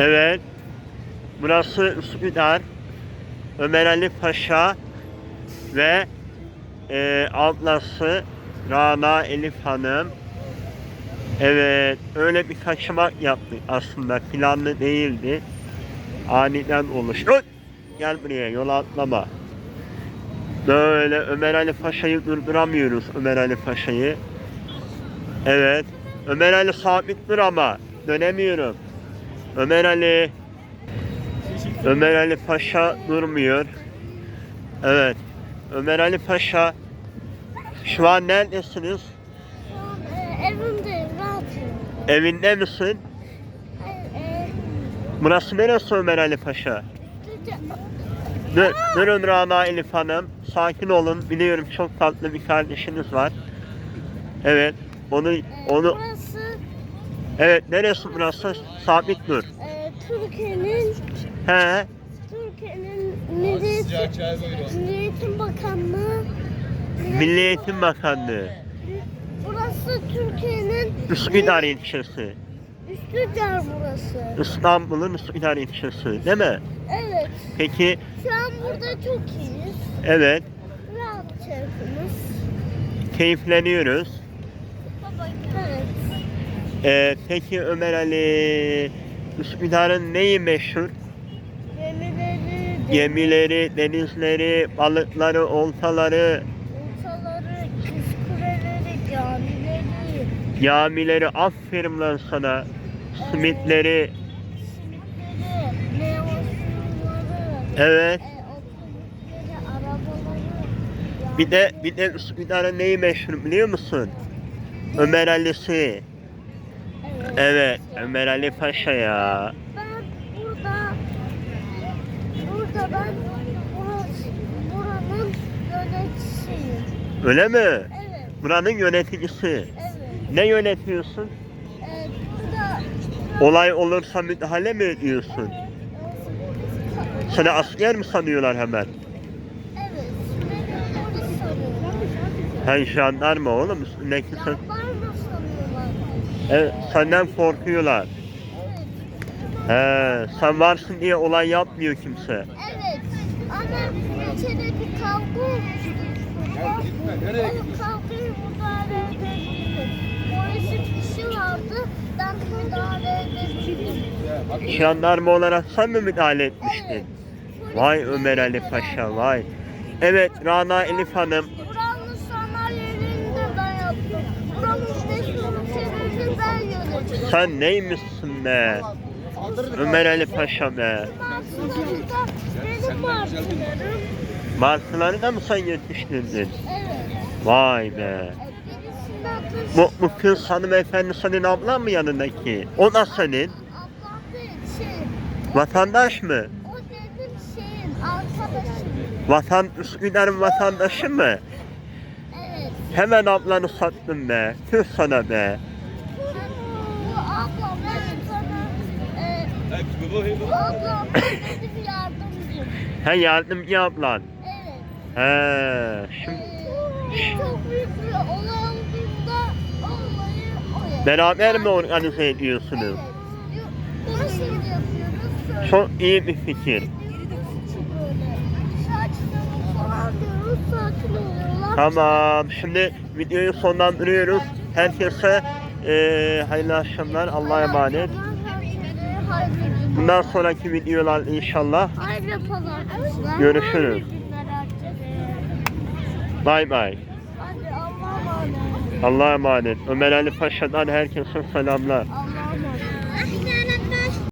Evet. Burası Üsküdar. Ömer Ali Paşa ve e, ablası Rana Elif Hanım. Evet, öyle bir kaçamak yaptık aslında. Planlı değildi. Aniden oluştu. Gel buraya, yola atlama. Böyle Ömer Ali Paşa'yı durduramıyoruz Ömer Ali Paşa'yı. Evet. Ömer Ali sabit dur ama. Dönemiyorum. Ömer Ali. Ömer Ali Paşa durmuyor. Evet. Ömer Ali Paşa. Şu an neredesiniz? Şu an e, evimdeyim, rahatım. Evinde misin? E, e, Burası neresi Ömer Ali Paşa? Dur, durun Rana Elif Hanım. Sakin olun. Biliyorum çok tatlı bir kardeşiniz var. Evet. Onu, e, onu, Burası evet neresi burası? Sabit dur. e, Türkiye'nin He. Türkiye'nin Milli, Milli Eğitim Bakanlığı Milli Eğitim Bakanlığı. Burası Türkiye'nin Üsküdar ilçesi. Üsküdar burası. İstanbul'un Üsküdar ilçesi. Değil mi? Evet. Peki, Şu an burada çok iyiyiz. evet. Rahat çarpımız. Keyifleniyoruz. Ee, peki Ömer Ali, Üsküdar'ın neyi meşhur? Gemileri, Gemileri, denizleri, balıkları, oltaları, Ortaları, küsküreleri, camileri, camileri, aferin lan sana. Simitleri, simitleri, evet. e, otobüsleri, arabaları. Bir de, bir de Üsküdar'ın neyi meşhur biliyor musun? Ömer Ali'si. Evet. Evet, Ömer Ali Paşa ya. Ben burada, burada ben burası, buranın yöneticisiyim. Öyle mi? Evet, Buranın yöneticisi. evet. Ne yönetiyorsun? Burada Olay olursa müdahale mi ediyorsun? Seni asker mi sanıyorlar hemen? Evet, beni polis sanıyorlar. Sen jandarma oğlum üstündeki sen... Evet, senden korkuyorlar. Evet. He, sen varsın diye olay yapmıyor kimse. Evet. Ama içeride bir kavga olmuştu. O kavgayı müdahale edebildim. Polisin işi vardı. Ben müdahale edebildim. Jandarma olarak sen mi müdahale etmiştin? Evet. Vay Ömer Ali Paşa vay. Evet Rana Elif Hanım. Buranın sanayelerini de ben yaptım. Buranın meşhur çevreni ben yönettim. Sen neymişsin be? Ömer Ali Paşa be. Martıları da mı sen yetiştirdin? Evet. Vay be. Bu, bu kız hanımefendi senin ablan mı yanındaki? O da senin. Vatandaş mı? Vatan, Üsküdar'ın vatandaşı mı? Evet. Hemen ablanı sattın be. Tüh sana be. Bu ablam evet sana e, bu ablam benim yardımcım. He yardımcı ablan. Evet. He. Şimdi E, çok büyük bir olay olduğunda olmayı o yapıyor. beraber mi organize ediyorsunuz? Evet. Bunu şimdi yapıyoruz. Çok iyi bir fikir. Tamam. Şimdi videoyu sonlandırıyoruz. Herkese eee hayırlı akşamlar. Allah'a emanet. Bundan sonraki videolar inşallah. Görüşürüz. Bay bay. Allah'a emanet. Ömer Ali Paşa'dan herkese selamlar.